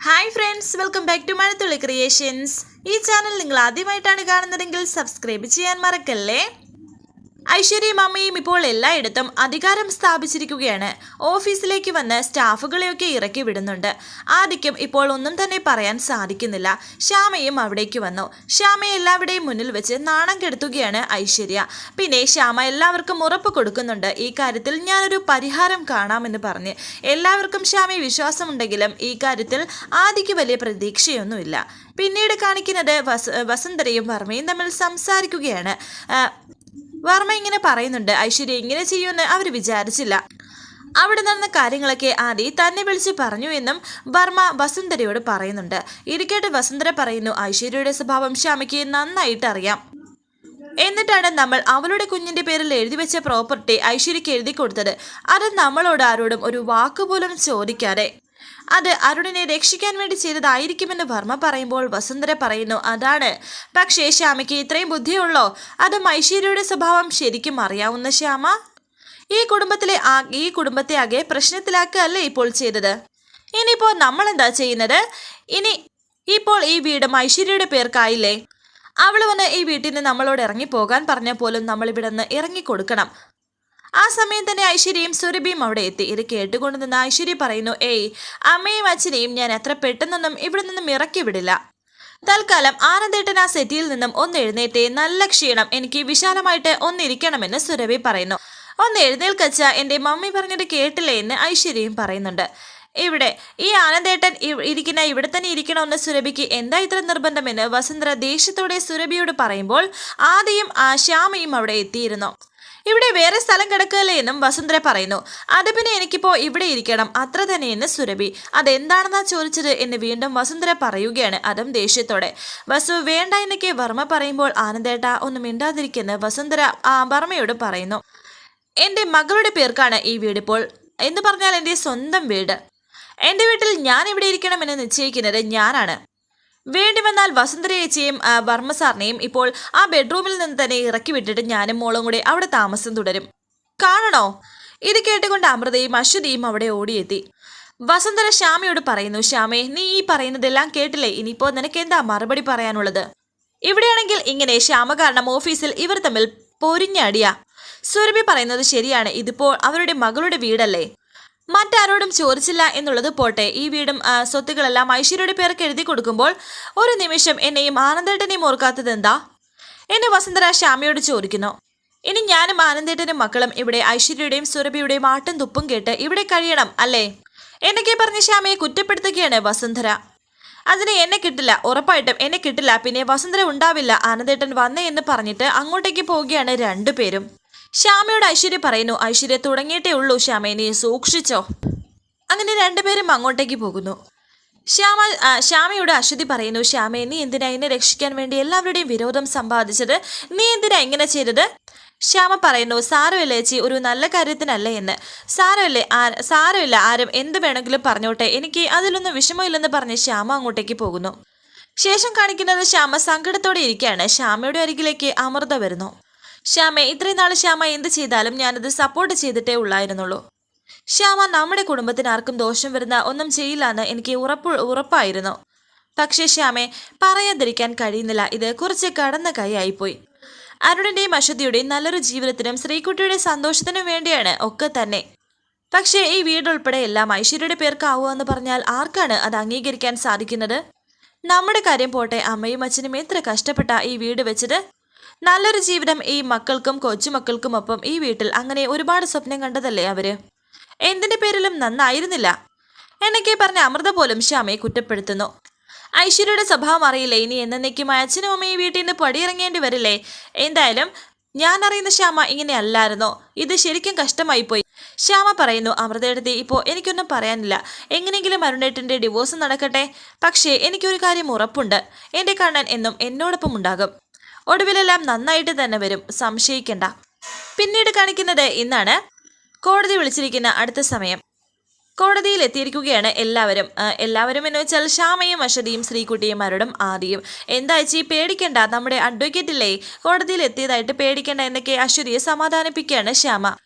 Hi friends welcome back to Mazhathulli creations ഈ channel നിങ്ങൾ ആദ്യമായിട്ടാണ് കാണുന്നതെങ്കിൽ സബ്സ്ക്രൈബ് ചെയ്യാൻ മറക്കല്ലേ? ഐശ്വര്യയും അമ്മയും ഇപ്പോൾ എല്ലായിടത്തും അധികാരം സ്ഥാപിച്ചിരിക്കുകയാണ്. ഓഫീസിലേക്ക് വന്ന് സ്റ്റാഫുകളെയൊക്കെ ഇറക്കി വിടുന്നുണ്ട്. ആദിക്കും ഇപ്പോൾ ഒന്നും തന്നെ പറയാൻ സാധിക്കുന്നില്ല. ശ്യാമയും അവിടേക്ക് വന്നു. ശ്യാമയെ എല്ലാവരുടെയും മുന്നിൽ വെച്ച് നാണം കെടുത്തുകയാണ് ഐശ്വര്യ. പിന്നെ ശ്യാമ എല്ലാവർക്കും ഉറപ്പ് കൊടുക്കുന്നുണ്ട്. ഈ കാര്യത്തിൽ ഞാനൊരു പരിഹാരം കാണാമെന്ന് പറഞ്ഞ് എല്ലാവർക്കും ശ്യാമയെ വിശ്വാസമുണ്ടെങ്കിലും ഈ കാര്യത്തിൽ ആദിക്ക് വലിയ പ്രതീക്ഷയൊന്നുമില്ല. പിന്നീട് കാണിക്കുന്നത് വസ വസുന്ധരയും വർമ്മയും തമ്മിൽ സംസാരിക്കുകയാണ്. വർമ്മ ഇങ്ങനെ പറയുന്നുണ്ട് ഐശ്വര്യ ഇങ്ങനെ ചെയ്യുമെന്ന് അവർ വിചാരിച്ചില്ല. അവിടെ നടന്ന കാര്യങ്ങളൊക്കെ ആദി തന്നെ വിളിച്ച് പറഞ്ഞു എന്നും വർമ്മ വസുന്ധരയോട് പറയുന്നുണ്ട്. ഇരിക്കട്ടെ വസുന്ധര പറയുന്നു ഐശ്വര്യയുടെ സ്വഭാവം ശ്യാമയ്ക്ക് നന്നായിട്ട് അറിയാം. എന്നിട്ടാണ് നമ്മൾ അവളുടെ കുഞ്ഞിന്റെ പേരിൽ എഴുതി വെച്ച പ്രോപ്പർട്ടി ഐശ്വര്യക്ക് എഴുതി കൊടുത്തത്. അത് നമ്മളോട് ആരോടും ഒരു വാക്കുപോലും ചോദിക്കാതെ അത് അരുണിനെ രക്ഷിക്കാൻ വേണ്ടി ചെയ്തതായിരിക്കുമെന്ന് വർമ്മ പറയുമ്പോൾ വസുന്ധര പറയുന്നു അതാണ്. പക്ഷേ ശ്യാമയ്ക്ക് ഇത്രയും ബുദ്ധിയുള്ളോ? അത് ഐശ്വര്യയുടെ സ്വഭാവം ശരിക്കും അറിയാവുന്ന ശ്യാമ? ഈ കുടുംബത്തിലെ ഈ കുടുംബത്തെ ആകെ പ്രശ്നത്തിലാക്കുകയല്ലേ ഇപ്പോൾ ചെയ്തത്? ഇനിയിപ്പോൾ നമ്മൾ എന്താ ചെയ്യുന്നത്? ഇനി ഇപ്പോൾ ഈ വീട് ഐശ്വര്യയുടെ പേർക്കായില്ലേ? അവൾ വന്ന് ഈ വീട്ടിൽ നിന്ന് നമ്മളോട് ഇറങ്ങിപ്പോകാൻ പറഞ്ഞ പോലും നമ്മൾ ഇവിടെ നിന്ന് ഇറങ്ങിക്കൊടുക്കണം. ആ സമയം തന്നെ ഐശ്വര്യയും സുരഭിയും അവിടെ എത്തി. ഇത് കേട്ടുകൊണ്ട് നിന്ന് ഐശ്വര്യ പറയുന്നു ഏയ് അമ്മയും അച്ഛനെയും ഞാൻ എത്ര പെട്ടെന്നൊന്നും ഇവിടെ നിന്നും ഇറക്കി വിടില്ല. തൽക്കാലം ആനന്ദേട്ടൻ ആ സെറ്റിയിൽ നിന്നും ഒന്ന് എഴുന്നേറ്റേ നല്ല ക്ഷീണം എനിക്ക് വിശാലമായിട്ട് ഒന്നിരിക്കണമെന്ന് സുരഭി പറയുന്നു. ഒന്ന് എഴുന്നേൽക്കച്ച എന്റെ മമ്മി പറഞ്ഞത് കേട്ടില്ലേ എന്ന് ഐശ്വര്യയും പറയുന്നുണ്ട്. ഇവിടെ ഈ ആനന്ദേട്ടൻ ഇരിക്കുന്ന ഇവിടെ തന്നെ ഇരിക്കണമെന്ന് സുരഭിക്ക് എന്താ ഇത്ര നിർബന്ധമെന്ന് വസുന്ധര ദേഷ്യത്തോടെ സുരഭിയോട് പറയുമ്പോൾ ആദ്യം ശ്യാമയും അവിടെ എത്തിയിരുന്നു. ഇവിടെ വേറെ സ്ഥലം കിടക്കുകയല്ലേ എന്നും വസുന്ധര പറയുന്നു. അത് പിന്നെ എനിക്കിപ്പോ ഇവിടെ ഇരിക്കണം. അത്ര തന്നെയെന്ന് സുരഭി. അതെന്താണെന്നാ ചോദിച്ചത് എന്ന് വീണ്ടും വസുന്ധര പറയുകയാണ് അതും ദേഷ്യത്തോടെ. വസു വേണ്ട എന്നൊക്കെ വർമ്മ പറയുമ്പോൾ ആനന്ദേട്ട ഒന്നും മിണ്ടാതിരിക്കുന്ന വസുന്ധര ആ വർമ്മയോട് പറയുന്നു. എന്റെ മകളുടെ പേർക്കാണ് ഈ വീടിപ്പോൾ എന്ന് പറഞ്ഞാൽ എന്റെ സ്വന്തം വീട്. എന്റെ വീട്ടിൽ ഞാൻ ഇവിടെ ഇരിക്കണം എന്ന് നിശ്ചയിക്കുന്നത് ഞാനാണ്. വേണ്ടി വന്നാൽ വസുന്ധരയേച്ചിയും ആ, വർമ്മ സാറിനെയും ഇപ്പോൾ ആ ബെഡ്റൂമിൽ നിന്ന് തന്നെ ഇറക്കി വിട്ടിട്ട് ഞാനും മോളും കൂടെ അവിടെ താമസം തുടരും. കാണണോ? ഇത് കേട്ടുകൊണ്ട് അമൃതയും അശ്വതിയും അവിടെ ഓടിയെത്തി. വസുന്ധര ശ്യാമയോട് പറയുന്നു ശ്യാമേ നീ ഈ പറയുന്നതെല്ലാം കേട്ടില്ലേ? ഇനിയിപ്പോ നിനക്ക് എന്താ മറുപടി പറയാനുള്ളത്? ഇവിടെയാണെങ്കിൽ ഇങ്ങനെ ശ്യാമ കാരണം ഓഫീസിൽ ഇവർ തമ്മിൽ പൊരിഞ്ഞടിയാ. സുരഭി പറയുന്നത് ശരിയാണ്. ഇതിപ്പോൾ അവരുടെ മകളുടെ വീടല്ലേ? മറ്റാരോടും ചോദിച്ചില്ല എന്നുള്ളത് പോട്ടെ. ഈ വീടും സ്വത്തുക്കളെല്ലാം ഐശ്വര്യയുടെ പേർക്ക് എഴുതി കൊടുക്കുമ്പോൾ ഒരു നിമിഷം എന്നെയും ആനന്ദേട്ടനെയും ഓർക്കാത്തത് എന്താ? എന്നെ വസുന്ധര ശ്യാമയോട് ചോദിക്കുന്നു. ഇനി ഞാനും ആനന്ദേട്ടനും മക്കളും ഇവിടെ ഐശ്വര്യയുടെയും സുരഭിയുടെയും ആട്ടും തുപ്പും കേട്ട് ഇവിടെ കഴിയണം അല്ലേ? എന്നൊക്കെ പറഞ്ഞ ശ്യാമയെ കുറ്റപ്പെടുത്തുകയാണ് വസുന്ധര അതിനെ എന്നെ കിട്ടില്ല ഉറപ്പായിട്ടും എന്നെ കിട്ടില്ല. പിന്നെ വസുന്ധര ഉണ്ടാവില്ല ആനന്ദേട്ടൻ വന്നേ എന്ന് പറഞ്ഞിട്ട് അങ്ങോട്ടേക്ക് പോവുകയാണ് രണ്ടുപേരും. ശ്യാമയോട് ഐശ്വര്യ പറയുന്നു ഐശ്വര്യ തുടങ്ങിയിട്ടേ ഉള്ളൂ ശ്യാമയെ നീ സൂക്ഷിച്ചോ. അങ്ങനെ രണ്ടുപേരും അങ്ങോട്ടേക്ക് പോകുന്നു. ശ്യാമ ശ്യാമയോട് അശ്വതി പറയുന്നു ശ്യാമയെ നീ എന്തിനാ എന്നെ രക്ഷിക്കാൻ വേണ്ടി എല്ലാവരുടെയും വിരോധം സമ്പാദിച്ചത്? നീ എന്തിനാ ഇങ്ങനെ ചെയ്തത്? ശ്യാമ പറയുന്നു സാരമില്ല ചേച്ചി ഒരു നല്ല കാര്യത്തിനല്ലേ എന്ന്. സാരമില്ലേ ആ സാരമില്ല ആരും എന്ത് വേണമെങ്കിലും പറഞ്ഞോട്ടെ. എനിക്ക് അതിലൊന്നും വിഷമമില്ലെന്ന് പറഞ്ഞ് ശ്യാമ അങ്ങോട്ടേക്ക് പോകുന്നു. ശേഷം കാണിക്കുന്നത് ശ്യാമ സങ്കടത്തോടെ ഇരിക്കുകയാണ്. ശ്യാമയുടെ അരികിലേക്ക് അമൃത വരുന്നു. ശ്യാമ ഇത്രയും നാൾ ശ്യാമ എന്ത് ചെയ്താലും ഞാനത് സപ്പോർട്ട് ചെയ്തിട്ടേ ഉള്ളായിരുന്നുള്ളൂ. ശ്യാമ നമ്മുടെ കുടുംബത്തിന് ആർക്കും ദോഷം വരുന്ന ഒന്നും ചെയ്യില്ല എന്ന് എനിക്ക് ഉറപ്പ് ഉറപ്പായിരുന്നു. പക്ഷേ ശ്യാമെ പറയാതിരിക്കാൻ കഴിയുന്നില്ല. ഇത് കുറച്ച് കടന്ന കൈയായിപ്പോയി. അരുണിന്റെയും അശ്വതിയുടെയും നല്ലൊരു ജീവിതത്തിനും ശ്രീകുട്ടിയുടെ സന്തോഷത്തിനും വേണ്ടിയാണ് ഒക്കെ തന്നെ. പക്ഷേ ഈ വീടുൾപ്പെടെ എല്ലാം ഐശ്വര്യയുടെ പേർക്കാവുക എന്ന് പറഞ്ഞാൽ ആർക്കാണ് അത് അംഗീകരിക്കാൻ സാധിക്കുന്നത്? നമ്മുടെ കാര്യം പോട്ടെ അമ്മയും അച്ഛനും എത്ര കഷ്ടപ്പെട്ട ഈ വീട് വെച്ചത് നല്ലൊരു ജീവിതം ഈ മക്കൾക്കും കൊച്ചുമക്കൾക്കും ഒപ്പം ഈ വീട്ടിൽ അങ്ങനെ ഒരുപാട് സ്വപ്നം കണ്ടതല്ലേ അവർ? എന്തിന്റെ പേരിലും നന്നായിരുന്നില്ല. എന്നൊക്കെ പറഞ്ഞ അമൃത പോലും ശ്യാമയെ കുറ്റപ്പെടുത്തുന്നു. ഐശ്വര്യയുടെ സ്വഭാവം അറിയില്ലേ ഇനി എന്നേക്കുമായി അച്ഛനും അമ്മയും വീട്ടിൽ നിന്ന് പടിയിറങ്ങേണ്ടി വരില്ലേ? എന്തായാലും ഞാൻ അറിയുന്ന ശ്യാമ ഇങ്ങനെ അല്ലായിരുന്നു? ഇത് ശരിക്കും കഷ്ടമായി പോയി ശ്യാമ പറയുന്നു അമൃതയെടുത്ത് ഇപ്പോൾ എനിക്കൊന്നും പറയാനില്ല. എങ്ങനെയെങ്കിലും അരുണേട്ടന്റെ ഡിവോഴ്സ് നടക്കട്ടെ. പക്ഷേ എനിക്കൊരു കാര്യം ഉറപ്പുണ്ട്. എന്റെ കണ്ണൻ എന്നും എന്നോടൊപ്പം ഉണ്ടാകും. ഒടുവിലെല്ലാം നന്നായിട്ട് തന്നെ വരും. സംശയിക്കണ്ട. പിന്നീട് കാണിക്കുന്നത് ഇന്നാണ്. കോടതി വിളിച്ചിരിക്കുന്ന അടുത്ത സമയം. കോടതിയിൽ എത്തിയിരിക്കുകയാണ് എല്ലാവരും. എല്ലാവരും എന്ന് വെച്ചാൽ ശ്യാമയും അശ്വതിയും ശ്രീകുട്ടിയും ആദിയും. എന്താ പേടിക്കണ്ട. നമ്മുടെ അഡ്വക്കേറ്റ് ഇല്ലേ? കോടതിയിൽ എത്തിയതായിട്ട് പേടിക്കണ്ട എന്നൊക്കെ അശ്വതിയെ സമാധാനിപ്പിക്കുകയാണ് ശ്യാമ.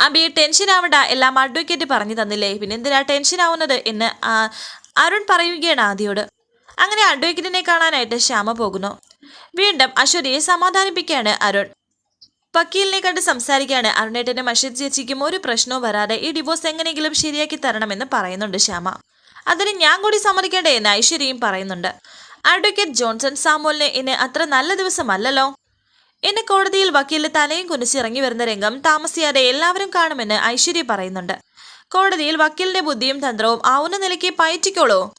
അബി ടെൻഷൻ ആവണ്ട. എല്ലാം അഡ്വക്കേറ്റ് പറഞ്ഞു തന്നില്ലേ? പിന്നെ എന്തിനാ ടെൻഷൻ ആവുന്നത് എന്ന് അരുൺ പറയുകയാണ് ആദിയോട്. അങ്ങനെ അഡ്വക്കേറ്റിനെ കാണാനായിട്ട് ശ്യാമ പോകുന്നു. വീണ്ടും അശ്വതിയെ സമാധാനിപ്പിക്കുകയാണ് അരുൺ. വക്കീലിനെ കണ്ട് സംസാരിക്കുകയാണ് അരുണേട്ടനും അശ്വതി ചേച്ചിക്കും ഒരു പ്രശ്നവും വരാതെ ഈ ഡിവോഴ്സ് എങ്ങനെയെങ്കിലും ശരിയാക്കി തരണമെന്ന് പറയുന്നുണ്ട് ശ്യാമ. അതിന് ഞാൻ കൂടി സമ്മതിക്കേണ്ടേ എന്ന് ഐശ്വര്യയും പറയുന്നുണ്ട്. അഡ്വക്കേറ്റ് ജോൺസൺ സാമോലിന് ഇന്ന് അത്ര നല്ല ദിവസമല്ലല്ലോ? ഇന്ന് കോടതിയിൽ വക്കീൽ തലയും കുനിച്ചിറങ്ങി വരുന്ന രംഗം താമസിയാതെ എല്ലാവരും കാണുമെന്ന് ഐശ്വര്യ പറയുന്നുണ്ട്. കോടതിയിൽ വക്കീലിന്റെ ബുദ്ധിയും തന്ത്രവും ആവുന്ന നിലയ്ക്ക് പയറ്റിക്കോളൂ.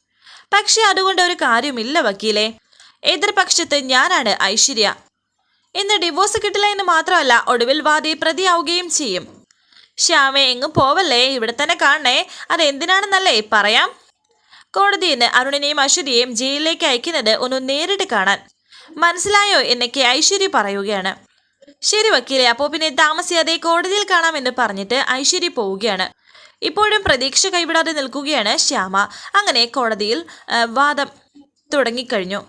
പക്ഷേ അതുകൊണ്ട് ഒരു കാര്യമില്ല വക്കീലെ. എതിർപക്ഷത്ത് ഞാനാണ് ഐശ്വര്യ. ഇന്ന് ഡിവോഴ്സ് കിട്ടില്ല എന്ന് മാത്രമല്ല ഒടുവിൽ വാദി പ്രതിയാവുകയും ചെയ്യും. ശ്യാമെ എങ്ങും പോവല്ലേ? ഇവിടെ തന്നെ കാണണേ. അത് എന്തിനാണെന്നല്ലേ പറയാം? കോടതി ഇന്ന് അരുണിനെയും അശ്വതിയെയും ജയിലിലേക്ക് അയക്കുന്നത് ഒന്ന് നേരിട്ട് കാണാൻ. മനസ്സിലായോ എന്നൊക്കെ ഐശ്വര്യ പറയുകയാണ്. ശരി വക്കീലെ അപ്പോൾ പിന്നെ താമസിയാതെ കോടതിയിൽ കാണാമെന്ന് പറഞ്ഞിട്ട് ഐശ്വര്യ പോവുകയാണ്. ഇപ്പോഴും പ്രതീക്ഷ കൈവിടാതെ നിൽക്കുകയാണ് ശ്യാമ. അങ്ങനെ കോടതിയിൽ വാദം തുടങ്ങിക്കഴിഞ്ഞു.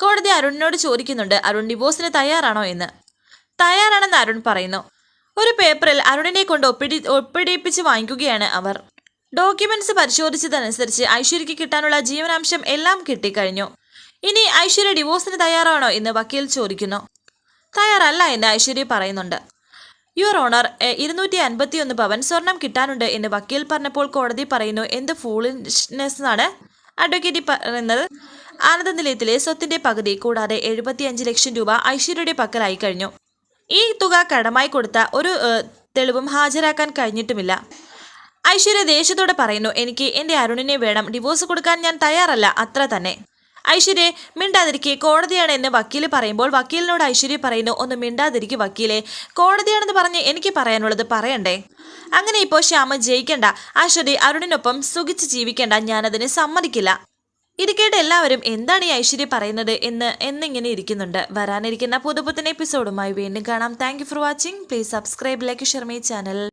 കോടതി അരുണിനോട് ചോദിക്കുന്നുണ്ട് അരുൺ ഡിവോഴ്സിന് തയ്യാറാണോ എന്ന്? തയ്യാറാണെന്ന് അരുൺ പറയുന്നു. ഒരു പേപ്പറിൽ അരുണിനെ കൊണ്ട് ഒപ്പിടി ഒപ്പിടിപ്പിച്ച് വാങ്ങിക്കുകയാണ് അവർ. ഡോക്യുമെന്റ്സ് പരിശോധിച്ചതനുസരിച്ച് ഐശ്വര്യയ്ക്ക് കിട്ടാനുള്ള ജീവനാംശം എല്ലാം കിട്ടിക്കഴിഞ്ഞു. ഇനി ഐശ്വര്യ ഡിവോഴ്സിന് തയ്യാറാണോ എന്ന് വക്കീൽ ചോദിക്കുന്നു. തയ്യാറല്ല എന്ന് ഐശ്വര്യ പറയുന്നുണ്ട്. യുവർ ഓണർ ഇരുന്നൂറ്റി അൻപത്തി ഒന്ന് പവൻ സ്വർണം കിട്ടാനുണ്ട് എന്ന് വക്കീൽ പറഞ്ഞപ്പോൾ കോടതി പറയുന്നു എന്ത് ഫൂളിനെസ് ആണ് അഡ്വക്കേറ്റ് പറയുന്നത് ആനന്ദ നിലയത്തിലെ സ്വത്തിന്റെ പകുതി കൂടാതെ എഴുപത്തിയഞ്ച് ലക്ഷം രൂപ ഐശ്വര്യയുടെ പക്കലായി കഴിഞ്ഞു. ഈ തുക കടമായി കൊടുത്ത ഒരു തെളിവും ഹാജരാക്കാൻ കഴിഞ്ഞിട്ടുമില്ല. ഐശ്വര്യ ദേഷ്യത്തോടെ പറയുന്നു എനിക്ക് എന്റെ അരുണിനെ വേണം. ഡിവോഴ്സ് കൊടുക്കാൻ ഞാൻ തയ്യാറല്ല. അത്ര തന്നെ. ഐശ്വര്യ മിണ്ടാതിരിക്കെ കോടതിയാണ് എന്ന് വക്കീൽ പറയുമ്പോൾ വക്കീലിനോട് ഐശ്വര്യ പറയുന്നു ഒന്ന് മിണ്ടാതിരിക്കെ വക്കീലെ. കോടതിയാണെന്ന് പറഞ്ഞ് എനിക്ക് പറയാനുള്ളത് പറയണ്ടേ? അങ്ങനെ ഇപ്പോൾ ശ്യാമ ജയിക്കണ്ട. ഐശ്വര്യ അരുണിനൊപ്പം സുഖിച്ച് ജീവിക്കേണ്ട. ഞാനതിന് സമ്മതിക്കില്ല. ഇത് കേട്ട് എല്ലാവരും എന്താണ് ഈ ഐശ്വര്യ പറയുന്നത് എന്ന് എന്നിങ്ങനെ ഇരിക്കുന്നുണ്ട്. വരാനിരിക്കുന്ന പുതുപുത്തൻ എപ്പിസോഡുമായി വീണ്ടും കാണാം. Thank for watching please subscribe like share my channel